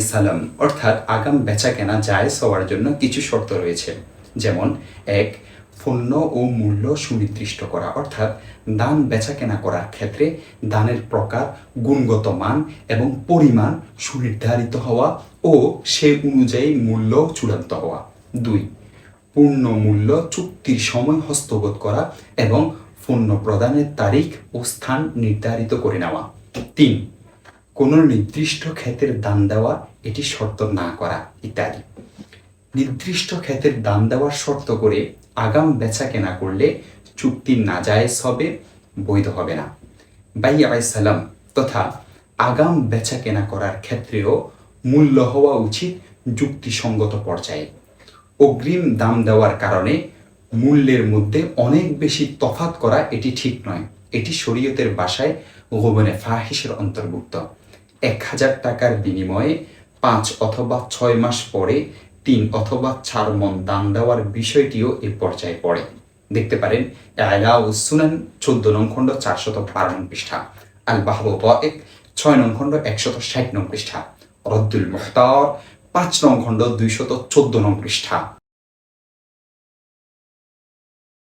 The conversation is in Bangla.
সালাম, অর্থাৎ আগাম বেচা কেনা জায়জ হওয়ার জন্য কিছু শর্ত রয়েছে। যেমন, এক, পণ্য ও মূল্য সুনির্দিষ্ট করা, অর্থাৎ দান বেচা কেনা করার ক্ষেত্রে দানের প্রকার, গুণগত মান এবং পরিমাণ সুনির্ধারিত হওয়া ও সে অনুযায়ী মূল্য চূড়ান্ত হওয়া। দুই, পূর্ণ মূল্য চুক্তির সময় হস্তগত করা এবং পণ্য প্রদানের তারিখ ও স্থান নির্ধারিত করে নেওয়া। তিন কোনো নির্দিষ্ট ক্ষেতের দান দেওয়া এটি শর্ত না করা ইত্যাদি। নির্দিষ্ট ক্ষেতের দান দেওয়ার শর্ত করে আগাম বেচা কেনা করলে চুক্তি না নাজায়েজ হবে, বৈধ হবে না। বাই সালাম তথা আগাম বেচা কেনা করার ক্ষেত্রেও মূল্য হওয়া উচিত যুক্তিসঙ্গত পর্যায়ে। অগ্রিম দাম দেওয়ার কারণে মূল্যের মধ্যে অনেক বেশি তফাত করা এটি ঠিক নয়। এটি শরীয়তের বাসায় গোবনে ফাহিসের অন্তর্ভুক্ত। এক হাজার টাকার বিনিময়ে পাঁচ অথবা ছয় মাস পরে তিন অথবা চার মন দান দেওয়ার বিষয়টিও এ পর্যায়ে পড়ে। দেখতে পারেন ও সুনান চোদ্দ নং খণ্ড চারশত বারো নং পৃষ্ঠা আল বাহব এক ছয় নং খণ্ড একশত ষাট নং পৃষ্ঠা, রদ্দুল মুখতার পাঁচ নং খণ্ড দুইশত চোদ্দ নং পৃষ্ঠা।